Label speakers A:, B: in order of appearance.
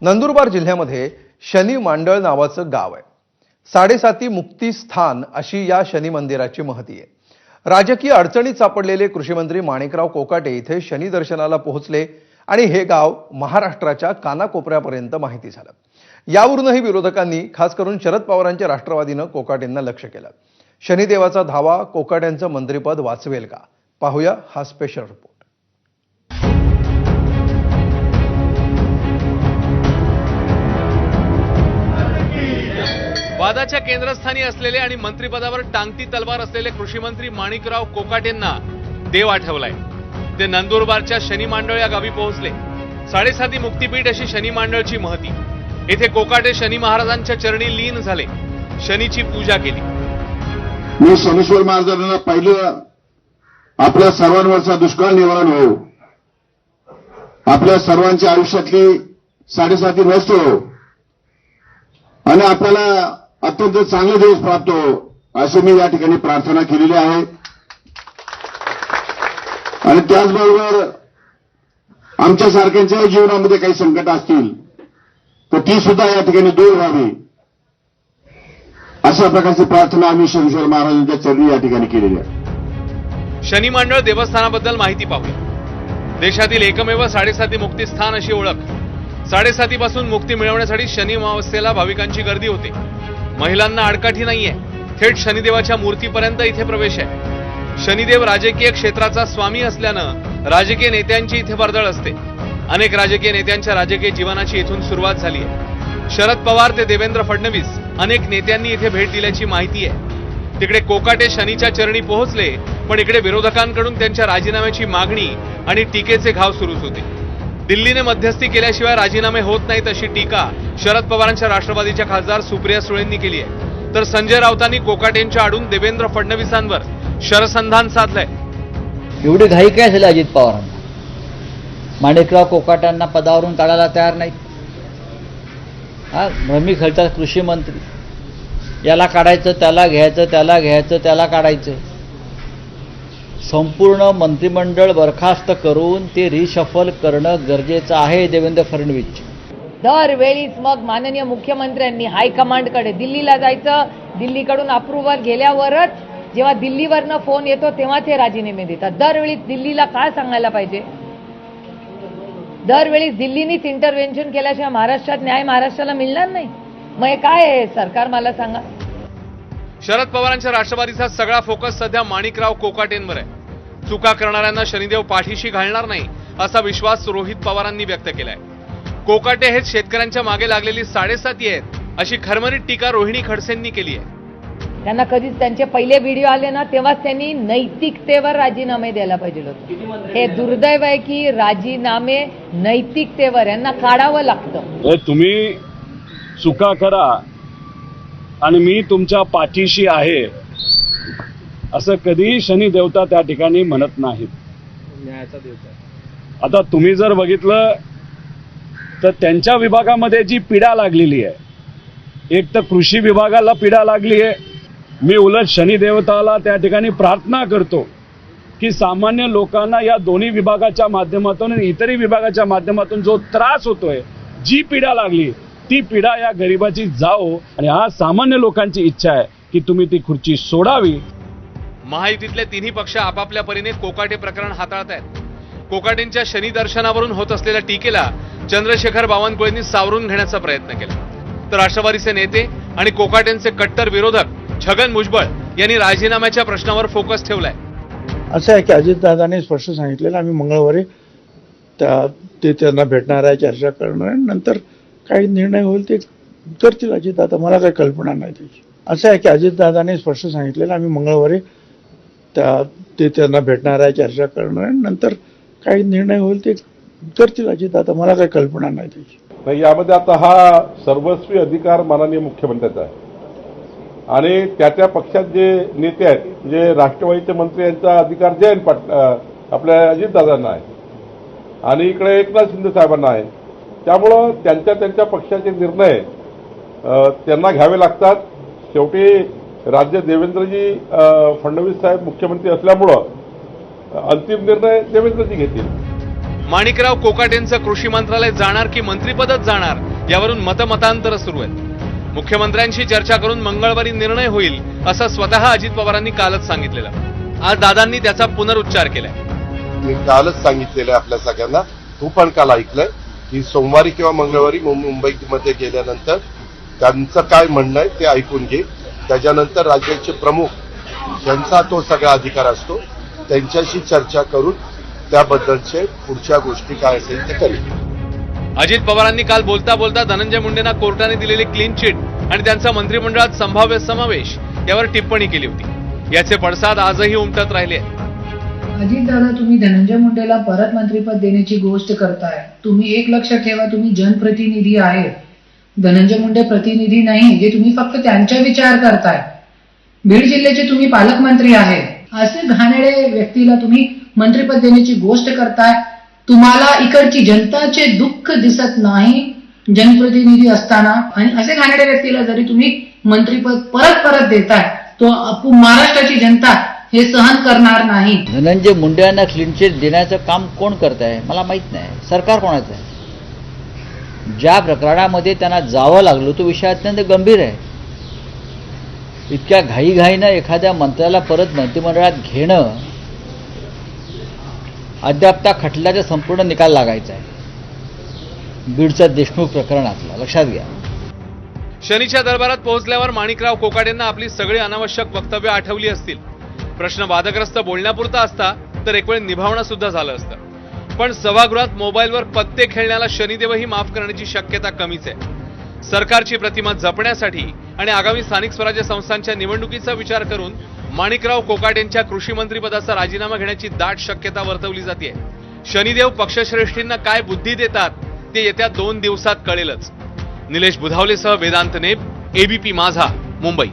A: नंदुरबार जिल्ह्यामध्ये शनी मांडळ नावाचं गाव आहे. साडेसाती मुक्ती स्थान अशी या शनी मंदिराची महती आहे. राजकीय अडचणीत सापडलेले कृषीमंत्री माणिकराव कोकाटे इथे शनी दर्शनाला पोहोचले आणि हे गाव महाराष्ट्राच्या कानाकोपऱ्यापर्यंत माहिती झालं. यावरूनही विरोधकांनी खास करून शरद पवारांच्या राष्ट्रवादीनं कोकाटेंना लक्ष केलं. शनिदेवाचा धावा कोकाट्यांचं मंत्रिपद वाचवेल का? पाहूया हा स्पेशल रिपोर्ट
B: वादाच्या केंद्रस्थानी असलेले आणि मंत्रिपदावर टांगती तलवार असलेले कृषीमंत्री माणिकराव कोकाटेंना देव आठवलाय. ते नंदुरबारच्या शनी मांडळ या गावी पोहोचले. साडेसाती मुक्तीपीठ अशी शनी मांडळची महती. येथे कोकाटे शनी महाराजांच्या चरणी लीन झाले. शनीची पूजा केली.
C: मी सोमेश्वर महाराजांना पाहिलं. आपल्या सर्वांवरचा दुष्काळ निवारण हो आपल्या सर्वांच्या आयुष्यातली साडेसाती नष्ट हो आणि आपल्याला अत्यंत चांगले दिवस प्राप्त हो अशी मी या ठिकाणी प्रार्थना केलेली आहे. आणि त्याचबरोबर आमच्या सारख्यांच्या जीवनामध्ये काही संकट असतील तर ती सुद्धा या ठिकाणी दूर व्हावी. अशा प्रकारची प्रार्थना आम्ही शनिश्वर महाराजांच्या चरणी या ठिकाणी केलेली आहे.
B: शनी मांडळ देवस्थानाबद्दल माहिती पाहूया. देशातील एकमेव साडेसाती मुक्तीस्थान अशी ओळख. साडेसातीपासून मुक्ती मिळवण्यासाठी शनी अमावस्येला भाविकांची गर्दी होते. महिलांना आडकाठी नाहीये. थेट शनिदेवाच्या मूर्तीपर्यंत इथे प्रवेश आहे. शनिदेव राजकीय क्षेत्राचा स्वामी असल्यानं राजकीय नेत्यांची इथे वर्दळ असते. अनेक राजकीय नेत्यांच्या राजकीय जीवनाची इथून सुरुवात झाली आहे. शरद पवार ते देवेंद्र फडणवीस अनेक नेत्यांनी इथे भेट दिल्याची माहिती आहे. तिकडे कोकाटे शनीच्या चरणी पोहोचले पण इकडे विरोधकांकडून त्यांच्या राजीनाम्याची मागणी आणि टीकेचे घाव सुरूच होते. दिल्लीने मध्यस्थी केल्याशिवाय राजीनामे होत नाहीत अशी टीका शरद पवारांच्या राष्ट्रवादीच्या खासदार सुप्रिया सुळेंनी केली आहे. तर संजय राऊतांनी कोकाटेंच्या आडून देवेंद्र फडणवीसांवर शरसंधान साधलंय.
D: एवढी घाई काय झाली अजित पवारांना? माणिकराव कोकाटांना पदावरून काढायला तयार नाहीत. हा भ्रमी खेळतात कृषी मंत्री. याला काढायचं त्याला घ्यायचं त्याला घ्यायचं त्याला काढायचं. संपूर्ण मंत्रिमंडळ बरखास्त करून ते रिशफल करणं गरजेचं आहे देवेंद्र फडणवीस.
E: दरवेळीच मग माननीय मुख्यमंत्र्यांनी हायकमांडकडे दिल्लीला जायचं. दिल्लीकडून अप्रुव्हल गेल्यावरच जेव्हा दिल्लीवरनं फोन येतो तेव्हा ते राजीनामे देतात. दरवेळी दिल्लीला काय सांगायला पाहिजे? दरवेळी दिल्लीनीच इंटरव्हेन्शन केल्याशिवाय महाराष्ट्रात न्याय महाराष्ट्राला मिळणार नाही. मग हे काय आहे? सरकार मला सांगा.
B: शरद पवारांच्या राष्ट्रवादीचा सगळा फोकस सध्या माणिकराव कोकाटेंवर आहे. चुका करणाऱ्यांना शनिदेव पाठीशी घालणार नाही असा विश्वास रोहित पवारांनी व्यक्त केलाय. कोकाटे हेच शेतकऱ्यांच्या मागे लागलेली साडेसाती आहेत अशी खरमरीत टीका रोहिणी खडसेंनी केली आहे.
E: त्यांना कधीच त्यांचे पहिले व्हिडिओ आले ना तेव्हाच त्यांनी नैतिकतेवर राजीनामे द्यायला पाहिजे होतं. हे दुर्दैव आहे की राजीनामे नैतिकतेवर यांना काढावं लागतं.
F: तुम्ही चुका करा आणि मी तुमच्या पाठीशी आहे असं कधी शनी देवता त्या ठिकाणी म्हणत नाहीत. आता तुम्ही जर बघितलं तर त्यांच्या विभागामध्ये जी पीडा लागलेली आहे एक तर कृषी विभागाला पीडा लागली आहे. मी उलट शनी देवताला त्या ठिकाणी प्रार्थना करतो की सामान्य लोकांना या दोन्ही विभागाच्या माध्यमातून आणि इतरही विभागाच्या माध्यमातून जो त्रास होतोय जी पीडा लागली ती पीडा या गरिबाची जाओ आणि आज सामान्य लोकांची इच्छा आहे की तुम्ही ती खुर्ची सोडावी.
B: महायुतीतले तिन्ही पक्ष आपापल्या परीने कोकाटे प्रकरण हाताळत आहेत. कोकाटेंच्या शनी दर्शनावरून होत असलेल्या टीकेला चंद्रशेखर बावनकुळेंनी सावरून घेण्याचा प्रयत्न केला. तर राष्ट्रवादीचे नेते आणि कोकाटेंचे कट्टर विरोधक छगन भुजबळ यांनी राजीनाम्याच्या प्रश्नावर फोकस ठेवलाय.
G: असं आहे की अजितदादांनी स्पष्ट सांगितलेलं आम्ही मंगळवारी त्या ते त्यांना भेटणार आहे चर्चा करणार आहे. नंतर काही निर्णय होईल ते करतील अजितदादा. मला काही कल्पना नाही त्याची. असं आहे की अजितदादांनी स्पष्ट सांगितलेलं आम्ही मंगळवारी त्या ते त्यांना भेटणार आहे चर्चा करणार आहे. नंतर काही निर्णय होईल ते करतील अजितदादा. मला काही कल्पना नाही त्याची.
H: नाही यामध्ये आता हा सर्वस्वी अधिकार माननीय मुख्यमंत्र्याचा आहे. आणि त्या त्या पक्षात जे नेते आहेत जे राष्ट्रवादीचे मंत्री यांचा अधिकार जयंत पाट आपल्या अजितदादांना आहे. आणि इकडे एकनाथ शिंदे साहेबांना आहे. त्यामुळं त्यांच्या त्यांच्या पक्षाचे निर्णय त्यांना घ्यावे लागतात. शेवटी राज्य देवेंद्रजी फडणवीस साहेब मुख्यमंत्री असल्यामुळं अंतिम निर्णय देवेंद्रजी घेतील.
B: माणिकराव कोकाटेंचं कृषी मंत्रालय जाणार की मंत्रिपदच जाणार यावरून मतमतांतर सुरू आहेत मुख्यमंत्र्यांशी चर्चा करून मंगळवारी निर्णय होईल असं स्वतः अजित पवारांनी कालच सांगितलेलं. आज दादांनी त्याचा पुनरुच्चार केलाय.
I: मी कालच सांगितलेलं आहे आपल्या सगळ्यांना तू पण काल ऐकलंय. की सोमवारी किंवा मंगळवारी मुंबईमध्ये गेल्यानंतर त्यांचं काय म्हणणं आहे ते ऐकून घे. त्याच्यानंतर राज्याचे प्रमुख ज्यांचा तो सगळा अधिकार असतो. त्यांच्याशी चर्चा करून त्याबद्दलचे पुढच्या गोष्टी काय असेल ते करेल.
B: अजित पवारांनी काल बोलता बोलता धनंजय मुंडेंना कोर्टाने दिलेली क्लीन चिट आणि त्यांचा मंत्रिमंडळात संभाव्य समावेश यावर टिप्पणी केली होती. याचे पडसाद आजही उमटत राहिले आहेत.
J: अजितदादा तुम्ही धनंजय मुंडेला परत मंत्रीपद देण्याची गोष्ट करताय. तुम्ही एक लक्ष ठेवा तुम्ही जनप्रतिनिधी आहे धनंजय मुंडे प्रतिनिधी नाही जे तुम्ही फक्त त्यांचा विचार करताय. बीड जिल्ह्याचे तुम्ही पालकमंत्री आहे असे घाणेडे व्यक्तीला तुम्ही मंत्रीपद देण्याची गोष्ट करताय. तुम्हाला इकडची जनताचे दुःख दिसत नाही जनप्रतिनिधी असताना. आणि असे घाणेडे व्यक्तीला जरी तुम्ही मंत्रीपद परत परत देताय तो आपू- महाराष्ट्राची जनता हे सहन करणार नाही.
D: धनंजय मुंडे यांना क्लीन चिट देण्याचं काम कोण करत आहे? मला माहीत नाही. सरकार कोणाचं आहे? ज्या प्रकरणामध्ये त्यांना जावं लागलं तो विषय अत्यंत गंभीर आहे. इतक्या घाईघाईनं एखाद्या मंत्र्याला परत मंत्रिमंडळात घेणं अद्याप त्या खटल्याचा संपूर्ण निकाल लागायचा आहे. बीडच्या देशमुख प्रकरणातला लक्षात घ्या.
B: शनीच्या दरबारात पोहोचल्यावर माणिकराव कोकाटेंना आपली सगळी अनावश्यक वक्तव्य आठवली असतील. प्रश्न वादग्रस्त बोलण्यापुरता असता तर एक वेळ निभावणं सुद्धा झालं असतं. पण सभागृहात मोबाईलवर पत्ते खेळण्याला शनिदेवही माफ करण्याची शक्यता कमीच आहे. सरकारची प्रतिमा जपण्यासाठी आणि आगामी स्थानिक स्वराज्य संस्थांच्या निवडणुकीचा विचार करून माणिकराव कोकाटेंच्या कृषी मंत्रीपदाचा राजीनामा घेण्याची दाट शक्यता वर्तवली जाते शनिदेव पक्षश्रेष्ठींना काय बुद्धी देतात ते येत्या दोन दिवसात कळेलच. निलेश बुधावलेसह वेदांत नेब एबीपी माझा मुंबई.